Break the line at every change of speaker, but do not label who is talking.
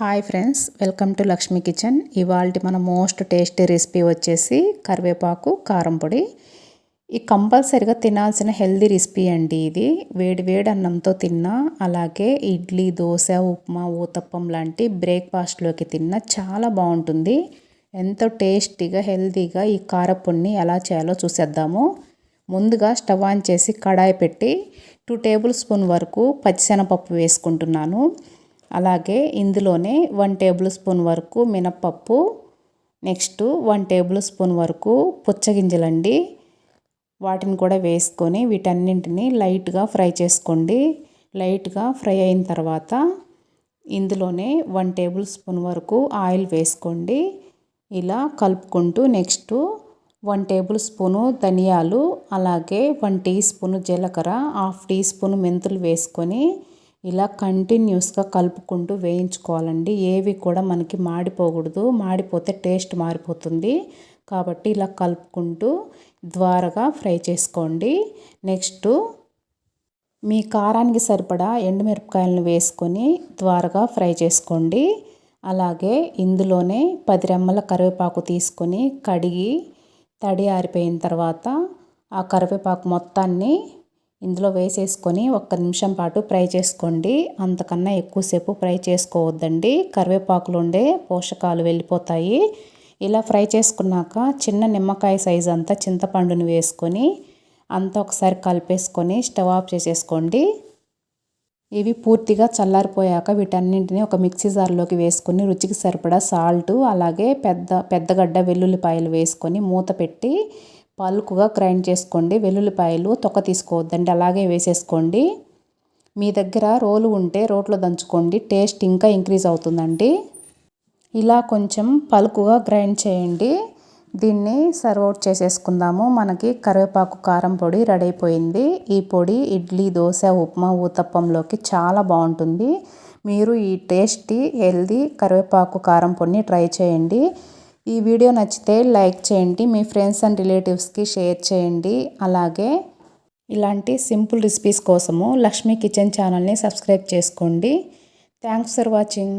Hi friends welcome to Lakshmi kitchen ఇవాళ మన most tasty recipe వచ్చేసి కరివేపాకు కారం పొడి. ఈ కంపల్సరిగా తినాల్సిన హెల్దీ రెసిపీ అండి ఇది. వేడి వేడి అన్నంతో తిన్నా అలాగే ఇడ్లీ దోశ ఉప్మా ఊతప్పం లాంటి బ్రేక్ఫాస్ట్లోకి తిన్నా చాలా బాగుంటుంది. ఎంతో టేస్టీగా హెల్తీగా ఈ కారపొడిని ఎలా చేయాలో చూసేద్దాము. ముందుగా స్టవ్ ఆన్ చేసి కడాయి పెట్టి టూ టేబుల్ స్పూన్ వరకు పచ్చిశనగపప్పు వేసుకుంటున్నాను. అలాగే ఇందులోనే వన్ టేబుల్ స్పూన్ వరకు మినప్పప్పు నెక్స్ట్ వన్ టేబుల్ స్పూన్ వరకు పుచ్చగింజలండి. వాటిని కూడా వేసుకొని వీటన్నింటిని లైట్గా ఫ్రై చేసుకోండి. లైట్గా ఫ్రై అయిన తర్వాత ఇందులోనే వన్ టేబుల్ స్పూన్ వరకు ఆయిల్ వేసుకోండి. ఇలా కలుపుకుంటూ నెక్స్ట్ వన్ టేబుల్ స్పూను ధనియాలు అలాగే వన్ టీ స్పూను జీలకర్ర హాఫ్ టీ స్పూన్ మెంతులు వేసుకొని ఇలా కంటిన్యూస్గా కలుపుకుంటూ వేయించుకోవాలండి. ఏవి కూడా మనకి మాడిపోకూడదు. మాడిపోతే టేస్ట్ మారిపోతుంది. కాబట్టి ఇలా కలుపుకుంటూ ద్వారగా ఫ్రై చేసుకోండి. నెక్స్ట్ మీ కారానికి సరిపడా ఎండుమిరపకాయలను వేసుకొని ద్వారగా ఫ్రై చేసుకోండి. అలాగే ఇందులోనే పది రెమ్మల కరివేపాకు తీసుకొని కడిగి తడి ఆరిపోయిన తర్వాత ఆ కరివేపాకు మొత్తాన్ని ఇందులో వేసేసుకొని ఒక్క నిమిషం పాటు ఫ్రై చేసుకోండి. అంతకన్నా ఎక్కువసేపు ఫ్రై చేసుకోవద్దండి. కరివేపాకులు ఉండే పోషకాలు వెళ్ళిపోతాయి. ఇలా ఫ్రై చేసుకున్నాక చిన్న నిమ్మకాయ సైజు అంతా చింతపండుని వేసుకొని అంతా ఒకసారి కలిపేసుకొని స్టవ్ ఆఫ్ చేసేసుకోండి. ఇవి పూర్తిగా చల్లారిపోయాక వీటన్నింటినీ ఒక మిక్సీ జార్లోకి వేసుకొని రుచికి సరిపడా సాల్ట్ అలాగే పెద్ద పెద్దగడ్డ వెల్లుల్లిపాయలు వేసుకొని మూత పెట్టి పలుకుగా గ్రైండ్ చేసుకోండి. వెల్లుల్లిపాయలు తొక్క తీసుకోవద్దండి. అలాగే వేసేసుకోండి. మీ దగ్గర రోలు ఉంటే రోట్లో దంచుకోండి. టేస్ట్ ఇంకా ఇంక్రీజ్ అవుతుందండి. ఇలా కొంచెం పలుకుగా గ్రైండ్ చేయండి. దీన్ని సర్వ్ అవుట్ చేసేసుకుందాము. మనకి కరివేపాకు కారం పొడి రెడీ అయిపోయింది. ఈ పొడి ఇడ్లీ దోశ ఉప్మా ఊతప్పంలోకి చాలా బాగుంటుంది. మీరు ఈ టేస్టీ హెల్దీ కరివేపాకు కారం పొడిని ట్రై చేయండి. ఈ వీడియో నచ్చితే లైక్ చేయండి మీ ఫ్రెండ్స్ అండ్ రిలేటివ్స్కి షేర్ చేయండి. అలాగే ఇలాంటి సింపుల్ రెసిపీస్ కోసము లక్ష్మీ కిచెన్ ఛానల్ని సబ్స్క్రైబ్ చేసుకోండి. Thanks for watching.